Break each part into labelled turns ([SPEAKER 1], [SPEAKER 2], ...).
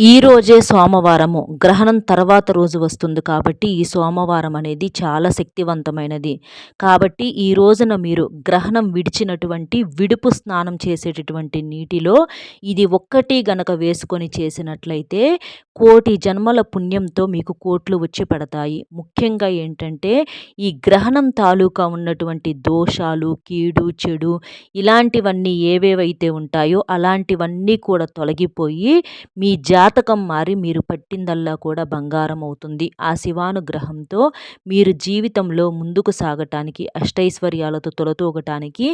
[SPEAKER 1] ఈ రోజే సోమవారము. గ్రహణం తర్వాత రోజు వస్తుంది కాబట్టి ఈ సోమవారం అనేది చాలా శక్తివంతమైనది. కాబట్టి ఈ రోజున మీరు గ్రహణం విడిచినటువంటి విడుపు స్నానం చేసేటటువంటి నీటిలో ఇది ఒక్కటి గనక వేసుకొని చేసినట్లయితే కోటి జన్మల పుణ్యంతో మీకు కోట్లు వచ్చి పడతాయి. ముఖ్యంగా ఏంటంటే ఈ గ్రహణం తాలూకా ఉన్నటువంటి దోషాలు కీడు చెడు ఇలాంటివన్నీ ఏవేవైతే ఉంటాయో అలాంటివన్నీ కూడా తొలగిపోయి మీ జా జాతకం మారి మీరు పట్టిందల్లా కూడా బంగారం అవుతుంది ఆ శివానుగ్రహంతో మీరు జీవితంలో ముందుకు సాగటానికి అష్టైశ్వర్యాలతో తొలతూగటానికి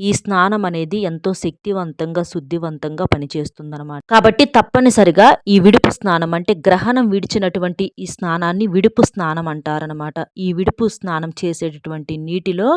[SPEAKER 1] ఈ స్నానం అనేది ఎంతో శక్తివంతంగా శుద్ధివంతంగా పనిచేస్తుందన్నమాట. కాబట్టి తప్పనిసరిగా ఈ విడుపు స్నానం అంటే గ్రహణం విడిచినటువంటి ఈ స్నానాన్ని విడుపు స్నానం అంటారనమాట ఈ విడుపు స్నానం చేసేటటువంటి నీటిలో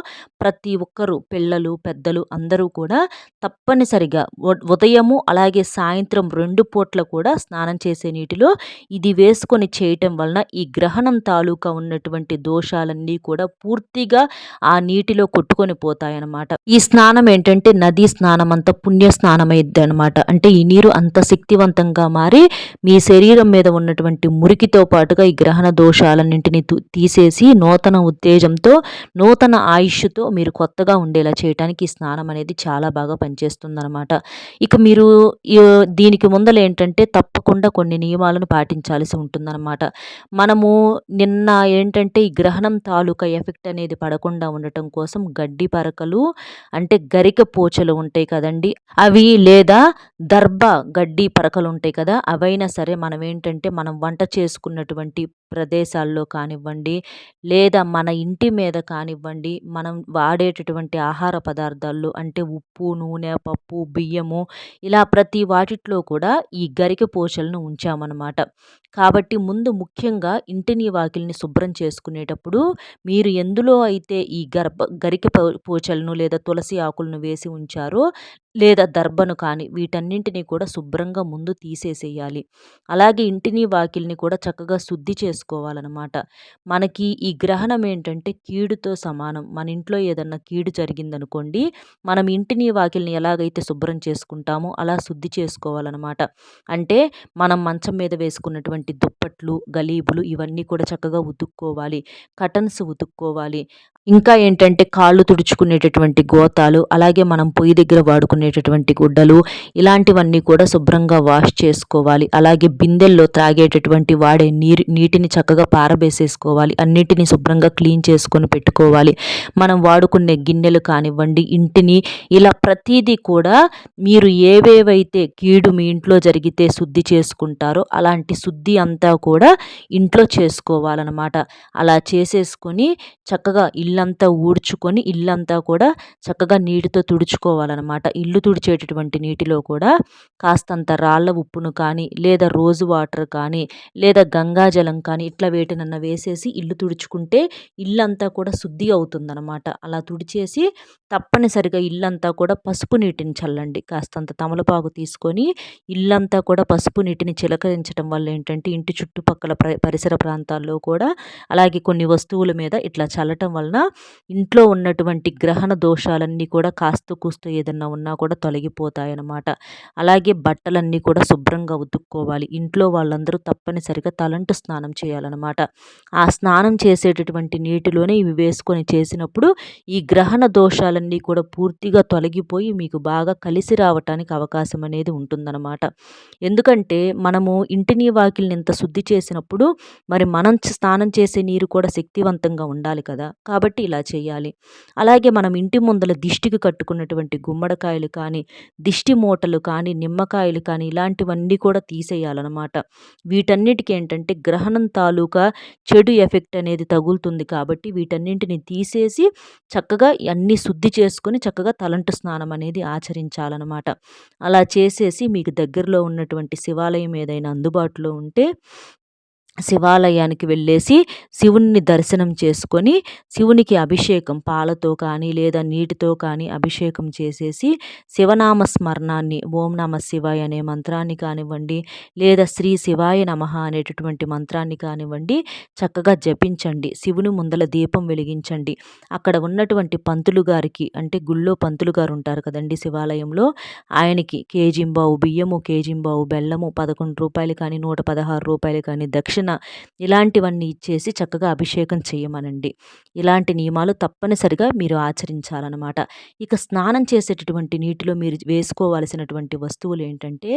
[SPEAKER 1] ప్రతి ఒక్కరూ పిల్లలు పెద్దలు అందరూ కూడా తప్పనిసరిగా ఉదయము అలాగే సాయంత్రం రెండు పూట్ల కూడా స్నానం స్నానం చేసే నీటిలో ఇది వేసుకొని చేయటం వలన ఈ గ్రహణం తాలూకా ఉన్నటువంటి దోషాలన్నీ కూడా పూర్తిగా ఆ నీటిలో కొట్టుకొని పోతాయన్నమాట. ఈ స్నానం ఏంటంటే నదీ స్నానం అంత పుణ్య స్నానం అయింది అనమాట అంటే ఈ నీరు అంత శక్తివంతంగా మారి మీ శరీరం మీద ఉన్నటువంటి మురికితో పాటుగా ఈ గ్రహణ దోషాలన్నింటినీ తీసేసి నూతన ఉత్తేజంతో నూతన ఆయుష్తో మీరు కొత్తగా ఉండేలా చేయడానికి ఈ స్నానం అనేది చాలా బాగా పనిచేస్తుంది అనమాట ఇక మీరు దీనికి ముందల ఏంటంటే తప్పకుండా తప్పకుండా కొన్ని నియమాలను పాటించాల్సి ఉంటుందన్నమాట. మనము నిన్న ఏంటంటే ఈ గ్రహణం తాలూకా ఎఫెక్ట్ అనేది పడకుండా ఉండటం కోసం గడ్డి పరకలు అంటే గరిక పోచలు ఉంటాయి కదండి. అవి లేదా దర్భ గడ్డి పరకలు ఉంటాయి కదా అవైనా సరే మనం ఏంటంటే మనం వంట చేసుకున్నటువంటి ప్రదేశాల్లో కానివ్వండి లేదా మన ఇంటి మీద కానివ్వండి మనం వాడేటటువంటి ఆహార పదార్థాల్లో అంటే ఉప్పు నూనె పప్పు బియ్యము ఇలా ప్రతి వాటిట్లో కూడా ఈ గరిక పోచలను ఉంచామన్నమాట. కాబట్టి ముందు ముఖ్యంగా ఇంటిని వాకిలిని శుభ్రం చేసుకునేటప్పుడు మీరు ఎందులో అయితే ఈ గర్భ గరిక పోచలను లేదా తులసి ఆకులను వేసి ఉంచారో లేదా దర్భను కానీ వీటన్నింటినీ కూడా శుభ్రంగా ముందు తీసేసేయాలి. అలాగే ఇంటిని వాకిలిని కూడా చక్కగా శుద్ధి చేసుకోవాలన్నమాట. మనకి ఈ గ్రహణం ఏంటంటే కీడుతో సమానం. మన ఇంట్లో ఏదన్నా కీడు జరిగిందనుకోండి మనం ఇంటిని వాకిలిని ఎలాగైతే శుభ్రం చేసుకుంటామో అలా శుద్ధి చేసుకోవాలన్నమాట. అంటే మనం మంచం మీద వేసుకున్నటువంటి దుప్పట్లు గలీబులు ఇవన్నీ కూడా చక్కగా ఉతుక్కోవాలి. కటన్స్ ఉతుక్కోవాలి. ఇంకా ఏంటంటే కాళ్ళు తుడుచుకునేటటువంటి గోతాలు అలాగే మనం పొయ్యి దగ్గర వాడుకునే వాడుకునేటటువంటి గుడ్డలు ఇలాంటివన్నీ కూడా శుభ్రంగా వాష్ చేసుకోవాలి. అలాగే బిందెల్లో త్రాగేటటువంటి వాడే నీరు నీటిని చక్కగా పారబేసేసుకోవాలి. అన్నిటిని శుభ్రంగా క్లీన్ చేసుకొని పెట్టుకోవాలి. మనం వాడుకునే గిన్నెలు కానివ్వండి ఇంటిని ఇలా ప్రతిదీ కూడా మీరు ఏవేవైతే కీడు మీ ఇంట్లో జరిగితే శుద్ధి చేసుకుంటారో అలాంటి శుద్ధి అంతా కూడా ఇంట్లో చేసుకోవాలన్నమాట. అలా చేసేసుకొని చక్కగా ఇల్లంతా ఊడ్చుకొని ఇల్లంతా కూడా చక్కగా నీటితో తుడుచుకోవాలన్నమాట. ఇల్లు ఇల్లు తుడిచేటటువంటి నీటిలో కూడా కాస్తంత రాళ్ళ ఉప్పును కానీ లేదా రోజు వాటర్ కానీ లేదా గంగాజలం కానీ ఇట్లా వేటినన్నా వేసేసి ఇల్లు తుడుచుకుంటే ఇల్లంతా కూడా శుద్ధి అవుతుందన్నమాట. అలా తుడిచేసి తప్పనిసరిగా ఇల్లంతా కూడా పసుపు నీటిని చల్లండి. కాస్తంత తమలపాకు తీసుకొని ఇల్లంతా కూడా పసుపు నీటిని చిలకరించడం వల్ల ఏంటంటే ఇంటి చుట్టుపక్కల పరిసర ప్రాంతాల్లో కూడా అలాగే కొన్ని వస్తువుల మీద ఇట్లా చల్లటం వలన ఇంట్లో ఉన్నటువంటి గ్రహణ దోషాలన్నీ కూడా కాస్త కూస్తూ ఏదన్నా ఉన్నా కూడా కూడా తొలగిపోతాయన్నమాట. అలాగే బట్టలన్నీ కూడా శుభ్రంగా ఉతుక్కోవాలి. ఇంట్లో వాళ్ళందరూ తప్పనిసరిగా తలంటు స్నానం చేయాలన్నమాట. ఆ స్నానం చేసేటటువంటి నీటిలోనే ఇవి వేసుకొని చేసినప్పుడు ఈ గ్రహణ దోషాలన్నీ కూడా పూర్తిగా తొలగిపోయి మీకు బాగా కలిసి రావటానికి అవకాశం అనేది ఉంటుందన్నమాట. ఎందుకంటే మనము ఇంటిని వాకిల్ని ఇంత శుద్ధి చేసినప్పుడు మరి మనం స్నానం చేసే నీరు కూడా శక్తివంతంగా ఉండాలి కదా. కాబట్టి కాబట్టి ఇలా చేయాలి. అలాగే మనం ఇంటి ముందల దిష్టికి కట్టుకున్నటువంటి గుమ్మడికాయలు కానీ దిష్టి మూటలు కానీ నిమ్మకాయలు కానీ ఇలాంటివన్నీ కూడా తీసేయాలన్నమాట. వీటన్నిటికీ ఏంటంటే గ్రహణం తాలూకా చెడు ఎఫెక్ట్ అనేది తగులుతుంది కాబట్టి వీటన్నింటిని తీసేసి చక్కగా అన్నీ శుద్ధి చేసుకొని చక్కగా తలంటు స్నానం అనేది ఆచరించాలన్నమాట. అలా చేసేసి మీకు దగ్గరలో ఉన్నటువంటి శివాలయం ఏదైనా అందుబాటులో ఉంటే శివాలయానికి వెళ్ళేసి శివుణ్ణి దర్శనం చేసుకొని శివునికి అభిషేకం పాలతో కానీ లేదా నీటితో కానీ అభిషేకం చేసేసి శివనామ స్మరణాన్ని ఓం నమ శివాయ అనే మంత్రాన్ని కానివ్వండి లేదా శ్రీ శివాయ నమ అనేటటువంటి మంత్రాన్ని కానివ్వండి చక్కగా జపించండి. శివుని ముందల దీపం వెలిగించండి. అక్కడ ఉన్నటువంటి పంతులు గారికి అంటే గుళ్ళో పంతులు గారు ఉంటారు కదండి శివాలయంలో ఆయనకి కేజింబావు బియ్యము కేజింబావు బెల్లము పదకొండు రూపాయలు కానీ నూట పదహారు రూపాయలు కానీ దక్షిణ ఇలాంటివన్నీ ఇచ్చేసి చక్కగా అభిషేకం చేయమనండి. ఇలాంటి నియమాలు తప్పనిసరిగా మీరు ఆచరించాలన్నమాట. ఇక స్నానం చేసేటటువంటి నీటిలో మీరు వేసుకోవాల్సినటువంటి వస్తువులు ఏంటంటే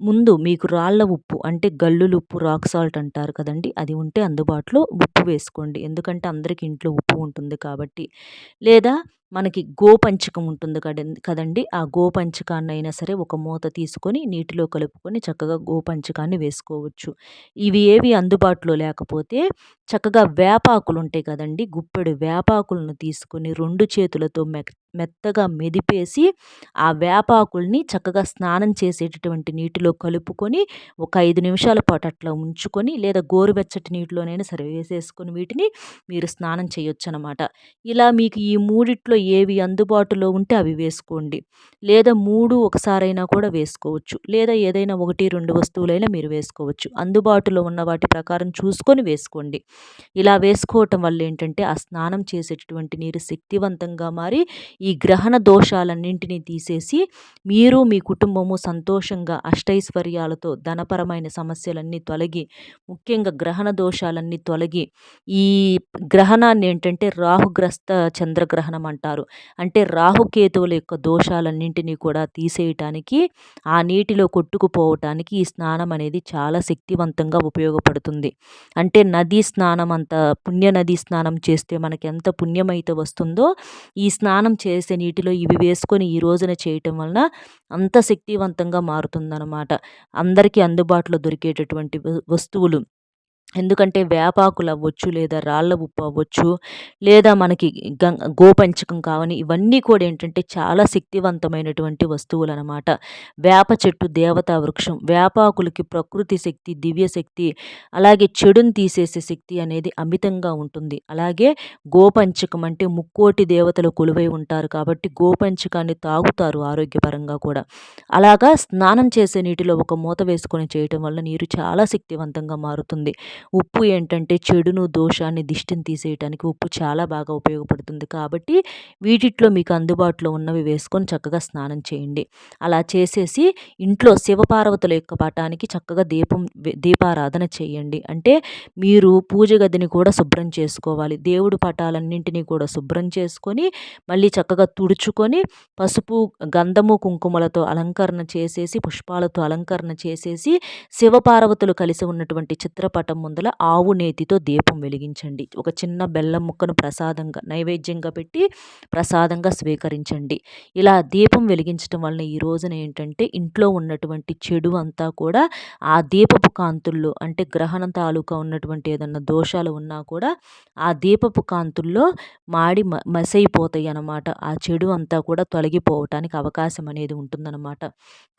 [SPEAKER 1] ముందు మీకు రాళ్ళ ఉప్పు అంటే గల్లులు ఉప్పు రాక్ సాల్ట్ అంటారు కదండి అది ఉంటే అందుబాటులో ఉప్పు వేసుకోండి. ఎందుకంటే అందరికీ ఇంట్లో ఉప్పు ఉంటుంది కాబట్టి. లేదా మనకి గోపంచకం ఉంటుంది కదండి. ఆ గోపంచకాన్ని అయినా సరే ఒక మూత తీసుకొని నీటిలో కలుపుకొని చక్కగా గోపంచకాన్ని వేసుకోవచ్చు. ఇవి ఏవి అందుబాటులో లేకపోతే చక్కగా వేపాకులు ఉంటాయి కదండి. గుప్పెడు వేపాకులను తీసుకొని రెండు చేతులతో మె మెత్తగా మెదిపేసి ఆ వేపాకుల్ని చక్కగా స్నానం చేసేటటువంటి నీటిలో కలుపుకొని ఒక ఐదు నిమిషాల పాటు అట్లా ఉంచుకొని లేదా గోరువెచ్చటి నీటిలోనైనా సరే వేసేసుకొని వీటిని మీరు స్నానం చేయొచ్చు అనమాట ఇలా మీకు ఈ మూడిట్లో ఏవి అందుబాటులో ఉంటే అవి వేసుకోండి. లేదా మూడు ఒకసారైనా కూడా వేసుకోవచ్చు. లేదా ఏదైనా ఒకటి రెండు వస్తువులైనా మీరు వేసుకోవచ్చు. అందుబాటులో ఉన్న వాటి ప్రకారం చూసుకొని వేసుకోండి. ఇలా వేసుకోవటం వల్ల ఏంటంటే ఆ స్నానం చేసేటటువంటి నీరు శక్తివంతంగా మారి ఈ గ్రహణ దోషాలన్నింటినీ తీసేసి మీరు మీ కుటుంబము సంతోషంగా అష్టైశ్వర్యాలతో ధనపరమైన సమస్యలన్నీ తొలగి ముఖ్యంగా గ్రహణ దోషాలన్నీ తొలగి ఈ గ్రహణాన్ని ఏంటంటే రాహుగ్రస్త చంద్రగ్రహణం అంటారు. అంటే రాహుకేతువుల యొక్క దోషాలన్నింటినీ కూడా తీసేయటానికి ఆ నీటిలో కొట్టుకుపోవటానికి ఈ స్నానం అనేది చాలా శక్తివంతంగా ఉపయోగపడుతుంది. అంటే నదీ స్నానం అంత పుణ్య నదీ స్నానం చేస్తే మనకి ఎంత పుణ్యమైతే వస్తుందో ఈ స్నానం చేసే నీటిలో ఇవి వేసుకొని ఈ రోజున చేయటం వలన అంత శక్తివంతంగా మారుతుందన్నమాట. అందరికీ అందుబాటులో దొరికేటటువంటి వస్తువులు. ఎందుకంటే వేపాకులు అవ్వచ్చు లేదా రాళ్ళ ఉప్పు అవ్వచ్చు లేదా మనకి గం గోపంచకం కావని ఇవన్నీ కూడా ఏంటంటే చాలా శక్తివంతమైనటువంటి వస్తువులు అనమాట వేప చెట్టు దేవతా వృక్షం వేపాకులకి ప్రకృతి శక్తి దివ్య శక్తి అలాగే చెడుని తీసేసే శక్తి అనేది అమితంగా ఉంటుంది. అలాగే గోపంచకం అంటే ముక్కోటి దేవతలు కొలువై ఉంటారు కాబట్టి గోపంచకాన్ని తాగుతారు ఆరోగ్యపరంగా కూడా. అలాగా స్నానం చేసే నీటిలో ఒక మూత వేసుకొని చేయటం వల్ల నీరు చాలా శక్తివంతంగా మారుతుంది. ఉప్పు ఏంటంటే చెడును దోషాన్ని దిష్టిని తీసేయటానికి ఉప్పు చాలా బాగా ఉపయోగపడుతుంది. కాబట్టి వీటిట్లో మీకు అందుబాటులో ఉన్నవి వేసుకొని చక్కగా స్నానం చేయండి. అలా చేసేసి ఇంట్లో శివపార్వతుల యొక్క పటానికి చక్కగా దీపం దీపారాధన చేయండి. అంటే మీరు పూజ గదిని కూడా శుభ్రం చేసుకోవాలి. దేవుడు పటాలన్నింటినీ కూడా శుభ్రం చేసుకొని మళ్ళీ చక్కగా తుడుచుకొని పసుపు గంధము కుంకుమలతో అలంకరణ చేసేసి పుష్పాలతో అలంకరణ చేసేసి శివపార్వతులు కలిసి ఉన్నటువంటి చిత్రపటం ముందల ఆవు నేతితో దీపం వెలిగించండి. ఒక చిన్న బెల్లం ముక్కను ప్రసాదంగా నైవేద్యంగా పెట్టి ప్రసాదంగా స్వీకరించండి. ఇలా దీపం వెలిగించడం వలన ఈ రోజున ఏంటంటే ఇంట్లో ఉన్నటువంటి చెడు అంతా కూడా ఆ దీపపు కాంతుల్లో అంటే గ్రహణం తాలూకా ఉన్నటువంటి ఏదన్నా దోషాలు ఉన్నా కూడా ఆ దీపపు కాంతుల్లో మాడి మసైపోతాయి అన్నమాట ఆ చెడు అంతా కూడా తొలగిపోవటానికి అవకాశం అనేది ఉంటుందన్నమాట.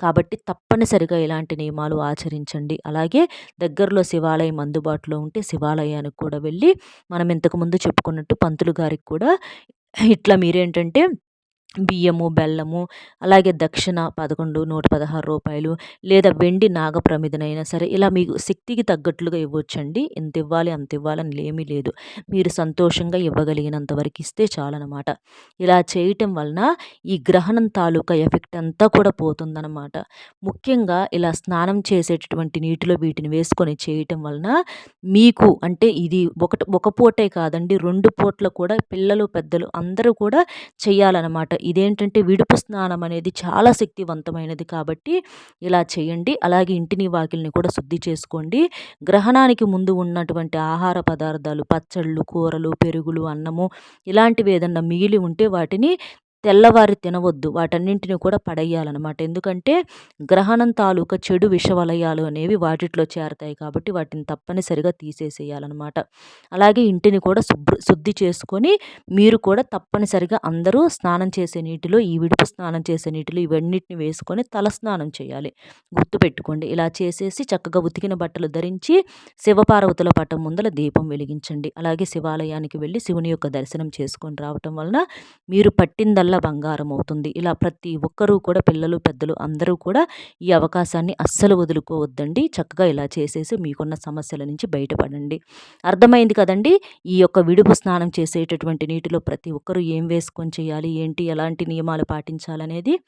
[SPEAKER 1] కాబట్టి తప్పనిసరిగా ఇలాంటి నియమాలు ఆచరించండి. అలాగే దగ్గరలో శివాలయం అందుబాటులో ఉంటే శివాలయానికి కూడా వెళ్ళి మనం ఇంతకుముందు చెప్పుకున్నట్టు పంతులు గారికి కూడా ఇట్లా మీరేంటంటే బియ్యము బెల్లము అలాగే దక్షిణ పదకొండు నూట పదహారు రూపాయలు లేదా వెండి నాగప్రమిదనైనా సరే ఇలా మీకు శక్తికి తగ్గట్లుగా ఇవ్వచ్చండి. ఎంత ఇవ్వాలి అంత ఇవ్వాలని ఏమీ లేదు. మీరు సంతోషంగా ఇవ్వగలిగినంత వరకు ఇస్తే చాలన్నమాట ఇలా చేయటం వలన ఈ గ్రహణం తాలూకా ఎఫెక్ట్ అంతా కూడా పోతుందన్నమాట ముఖ్యంగా ఇలా స్నానం చేసేటటువంటి నీటిలో వీటిని వేసుకొని చేయటం వలన మీకు అంటే ఇది ఒకటి ఒక పూటే కాదండి రెండు పూట్ల కూడా పిల్లలు పెద్దలు అందరూ కూడా చేయాలన్నమాట ఇదేంటంటే విడుపు స్నానం అనేది చాలా శక్తివంతమైనది కాబట్టి ఇలా చేయండి. అలాగే ఇంటిని వాకిల్ని కూడా శుద్ధి చేసుకోండి. గ్రహణానికి ముందు ఉన్నటువంటి ఆహార పదార్థాలు పచ్చళ్ళు కూరలు పెరుగులు అన్నము ఇలాంటివి ఏదన్నా మిగిలి ఉంటే వాటిని తెల్లవారి తినవద్దు. వాటన్నింటిని కూడా పడేయాలన్నమాట. ఎందుకంటే గ్రహణం తాలూకా చెడు విషవలయాలు అనేవి వాటిట్లో చేరతాయి కాబట్టి వాటిని తప్పనిసరిగా తీసేసేయాలన్నమాట. అలాగే ఇంటిని కూడా శుభ్ర శుద్ధి చేసుకొని మీరు కూడా తప్పనిసరిగా అందరూ స్నానం చేసే నీటిలో ఈ విడుపు స్నానం చేసే నీటిలో ఇవన్నిటిని వేసుకొని తల స్నానం చేయాలి. గుర్తుపెట్టుకోండి. ఇలా చేసేసి చక్కగా ఉతికిన బట్టలు ధరించి శివపార్వతుల పటం ముందల దీపం వెలిగించండి. అలాగే శివాలయానికి వెళ్ళి శివుని యొక్క దర్శనం చేసుకొని రావటం వలన మీరు పట్టిందల్లా బంగారం అవుతుంది ఇలా ప్రతి ఒక్కరూ కూడా పిల్లలు పెద్దలు అందరూ కూడా ఈ అవకాశాన్ని అస్సలు వదులుకోవద్దండి. చక్కగా ఇలా చేసేసి మీకున్న సమస్యల నుంచి బయటపడండి. అర్థమైంది కదండి? ఈ యొక్క విడుపు స్నానం చేసేటటువంటి నీటిలో ప్రతి ఒక్కరూ ఏం వేసుకొని చేయాలి? ఏంటి? ఎలాంటి నియమాలు పాటించాలనేది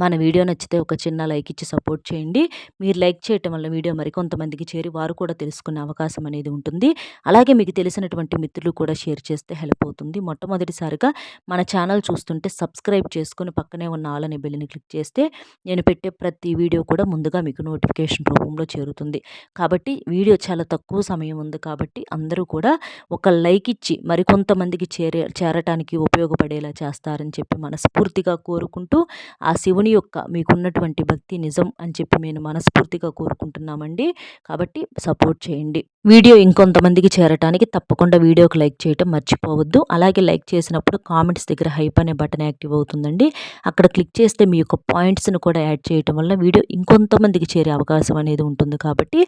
[SPEAKER 1] మన వీడియో నచ్చితే ఒక చిన్న లైక్ ఇచ్చి సపోర్ట్ చేయండి. మీరు లైక్ చేయటం వల్ల వీడియో మరికొంతమందికి చేరి వారు కూడా తెలుసుకునే అవకాశం అనేది ఉంటుంది. అలాగే మీకు తెలిసినటువంటి మిత్రులు కూడా షేర్ చేస్తే హెల్ప్ అవుతుంది. మొట్టమొదటిసారిగా మన ఛానల్ చూస్తుంటే సబ్స్క్రైబ్ చేసుకుని పక్కనే ఉన్న ఆలని బెల్లిని క్లిక్ చేస్తే నేను పెట్టే ప్రతి వీడియో కూడా ముందుగా మీకు నోటిఫికేషన్ రూపంలో చేరుతుంది. కాబట్టి వీడియో చాలా తక్కువ సమయం ఉంది కాబట్టి అందరూ కూడా ఒక లైక్ ఇచ్చి మరికొంతమందికి చేరే చేరటానికి ఉపయోగపడేలా చేస్తారని చెప్పి మనస్ఫూర్తిగా కోరుకుంటూ ఆ శివుని శివుని యొక్క మీకున్నటువంటి భక్తి నిజం అని చెప్పి నేను మనస్ఫూర్తిగా కోరుకుంటున్నామండి. కాబట్టి సపోర్ట్ చేయండి. వీడియో ఇంకొంతమందికి చేరటానికి తప్పకుండా వీడియోకి లైక్ చేయటం మర్చిపోవద్దు. అలాగే లైక్ చేసినప్పుడు కామెంట్స్ దగ్గర హైప్ అనే బటన్ యాక్టివ్ అవుతుందండి. అక్కడ క్లిక్ చేస్తే మీ యొక్క పాయింట్స్ను కూడా యాడ్ చేయటం వల్ల వీడియో ఇంకొంతమందికి చేరే అవకాశం అనేది ఉంటుంది కాబట్టి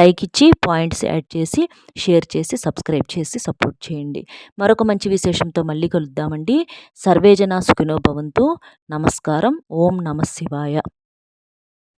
[SPEAKER 1] లైక్ ఇచ్చి పాయింట్స్ యాడ్ చేసి షేర్ చేసి సబ్స్క్రైబ్ చేసి సపోర్ట్ చేయండి. మరొక మంచి విశేషంతో మళ్ళీ కలుద్దామండి. సర్వేజన సుఖినో భవంతు. నమస్కారం. ఓం నమ శివాయ.